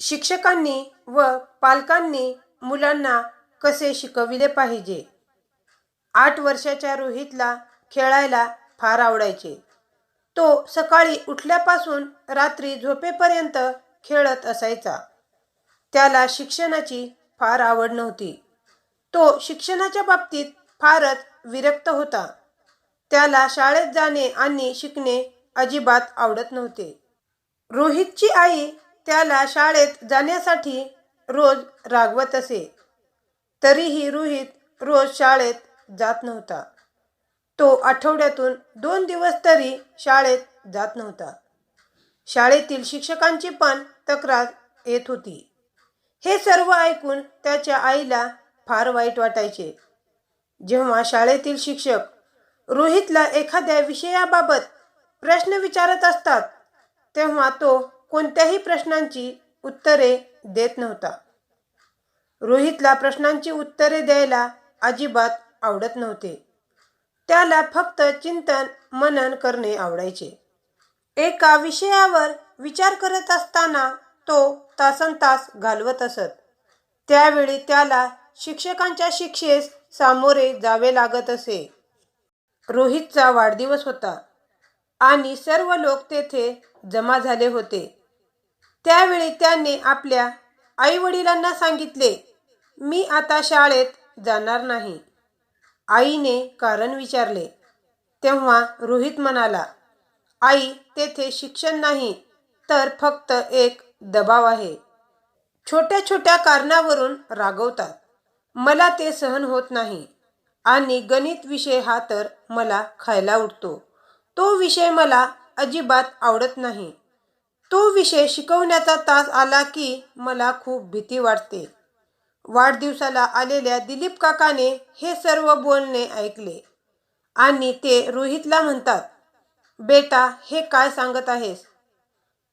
शिक्षकांनी व पालकांनी मुलांना कसे शिकविले पाहिजे? आठ वर्षाच्या रोहितला खेळायला फार आवडायचे. तो सकाळी उठल्यापासून रात्री झोपेपर्यंत खेळत असायचा. त्याला शिक्षणाची फार आवड नव्हती. तो शिक्षणाच्या बाबतीत फारच विरक्त होता. त्याला शाळेत जाणे आणि शिकणे अजिबात आवडत नव्हते. रोहितची आई त्याला शाळेत जाण्यासाठी रोज रागवत असे. तरीही रोहित रोज शाळेत जात नव्हता. तो आठवड्यातून दोन दिवस तरी शाळेत जात नव्हता. शाळेतील शिक्षकांची पण तक्रार येत होती. हे सर्व ऐकून त्याच्या आईला फार वाईट वाटायचे. जेव्हा शाळेतील शिक्षक रोहितला एखाद्या विषयाबाबत प्रश्न विचारत असतात तेव्हा तो कोणत्याही प्रश्नांची उत्तरे देत नव्हता. रोहितला प्रश्नांची उत्तरे द्यायला अजिबात आवडत नव्हते. त्याला फक्त चिंतन मनन करणे आवडायचे. एका विषयावर विचार करत असताना तो तासनतास घालवत असत. त्यावेळी त्याला शिक्षकांच्या शिक्षेस सामोरे जावे लागत असे. रोहितचा वाढदिवस होता. आणि सर्व लोक तेथे जमा झाले होते. त्यावेळी त्याने आपल्या आईवडिलांना सांगितले मी आता शाळेत जाणार नाही. आईने कारण विचारले. तेव्हा रोहित म्हणाला आई तेथे शिक्षण नाही तर फक्त एक दबाव आहे. छोट्या छोट्या कारणावरून रागवतात. मला ते सहन होत नाही आणि गणित विषय हा तर मला खायला उठतो तो विषय मला अजिबात आवडत नाही. तो विषय शिकवण्याचा तास आला की मला खूप भीती वाटते. वाढदिवसाला आलेल्या दिलीप काकाने हे सर्व बोलणे ऐकले. आणि ते रोहितला म्हणतात बेटा हे काय सांगत आहेस?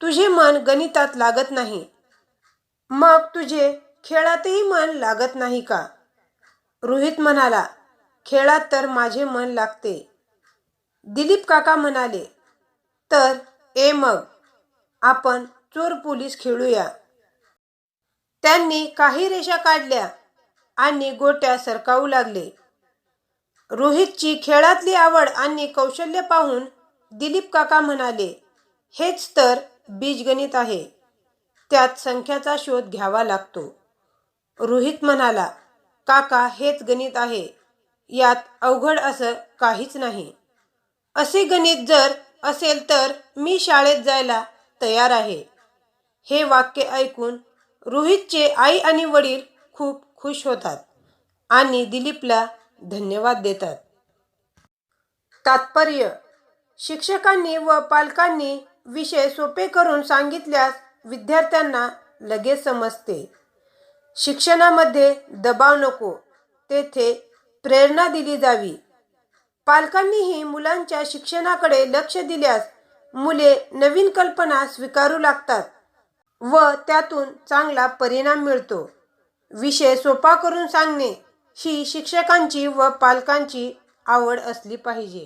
तुझे मन गणितात लागत नाही. मग तुझे खेळातही मन लागत नाही का? रोहित म्हणाला खेळात तर माझे मन लागते. दिलीप काका म्हणाले तर ए मग आपण चोर पोलीस खेळूया. त्यांनी काही रेषा काढल्या आणि गोट्या सरकावू लागले. रोहितची खेळातली आवड आणि कौशल्य पाहून दिलीप काका म्हणाले हेच तर बीजगणित आहे. त्यात संख्याचा शोध घ्यावा लागतो. रोहित म्हणाला काका हेच गणित आहे. यात अवघड असं काहीच नाही. असे गणित जर असेल तर मी शाळेत जायला तयार आहे. हे वाक्य ऐकून रोहितचे आई आणि वडील खूप खुश होतात आणि दिलीपला धन्यवाद देतात. तात्पर्य शिक्षकांनी व पालकांनी विषय सोपे करून सांगितल्यास विद्यार्थ्यांना लगेच समजते. शिक्षणामध्ये दबाव नको तेथे प्रेरणा दिली जावी. पालकांनीही मुलांच्या शिक्षणाकडे लक्ष दिल्यास मुले नवीन कल्पना स्वीकारू लागतात व त्यातून चांगला परिणाम मिळतो. विषय सोपा करून सांगणे ही शिक्षकांची व पालकांची आवड असली पाहिजे.